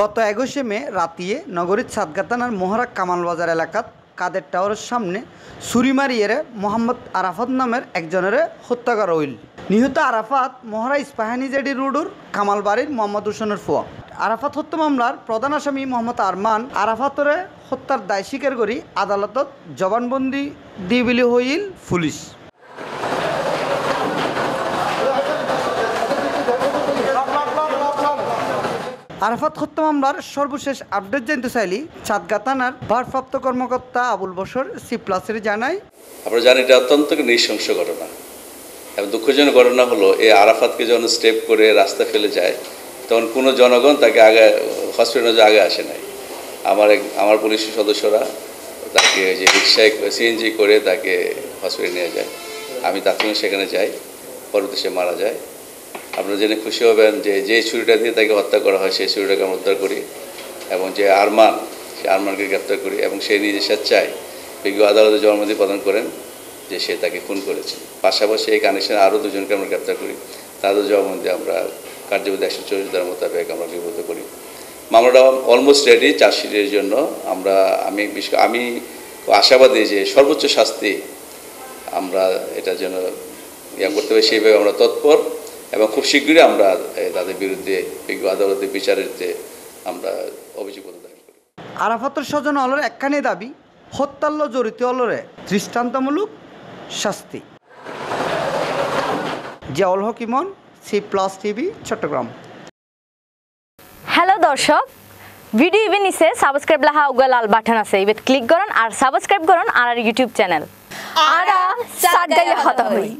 গত একুশে মে রাতিয়ে নগরীর সাদগাতানার মোহরা কামাল বাজার এলাকাত কাদের টাওয়ারের সামনে ছুরি মারিয়ে মোহাম্মদ আরাফাত নামের একজনের হত্যা করা হইল। নিহত আরাফাত মহারা ইস্পাহানি জেডি রোডুর কামাল বাড়ির মোহাম্মদ হোসেনের ফুয়া। আরাফাত হত্যা মামলার প্রধান আসামি মোহাম্মদ আরমান আরাফাতরে হত্যার দায় স্বীকার করি আদালতত জবানবন্দি দি বুলি হইল পুলিশ। আরাফাত হত্যা মামলার সর্বশেষ আপডেট জানতে চাইলি চাঁদগা থানার ভারপ্রাপ্ত কর্মকর্তা আবুল বসর সি প্লাসের জানায় আমরা জানি এটা অত্যন্ত নৃশংস ঘটনা। এবং দুঃখজনক ঘটনা হলো, এই আরাফাতকে যখন স্টেপ করে রাস্তা ফেলে যায়, তখন কোনো জনগণ তাকে আগে হসপিটালে আগে আসে নাই। আমার আমার পুলিশ সদস্যরা তাকে যে রিক্সায় সিএনজি করে তাকে হসপিটালে নিয়ে যায়। আমি তাৎক্ষণিক সেখানে যাই পরবর্তী সে মারা যায়। আপনারা জেনে খুশি হবেন যে যে ছুরিটা দিয়ে তাকে হত্যা করা হয়, সেই ছুরিটাকে আমরা উদ্ধার করি এবং যে আরমান সে আরমানকে গ্রেপ্তার করি এবং সে নিজে স্বেচ্ছায় বিজ্ঞ আদালতে জবানবন্দি প্রদান করেন যে সে তাকে খুন করেছে। পাশাপাশি এই কানেকশনে আরও দুজনকে আমরা গ্রেপ্তার করি। তাদের জবানবন্দি আমরা কার্যবিধি একশো চল্লিশ ধারা মোতাবেক আমরা বিবৃত করি। মামলাটা অলমোস্ট রেডি চার্জশিটের জন্য। আমরা, আমি বিশেষ আমি আশাবাদী যে সর্বোচ্চ শাস্তি আমরা এটার জন্য ইয়া করতে পারি। সেইভাবে আমরা তৎপর এবং খুব শীঘ্রই আমরা তাদের বিরুদ্ধে বিজ্ঞ আদালতে বিচারেতে আমরা অভিযোগপত্র দাখিল করি। আরাফাতর স্বজন অলর একখানে দাবি হত্যাল্য জড়িত অলরে দৃষ্টান্তমূলক শাস্তি। Ziaul হকিমন C plus TV Chattogram. Hello দর্শক ভিডিও ইভেন নিচে সাবস্ক্রাইব লাহা উগা লাল বাটন আছে। ইবেত ক্লিক করুন আর সাবস্ক্রাইব করুন আর ইউটিউব চ্যানেল। আরা সাগাইলে হতা হই।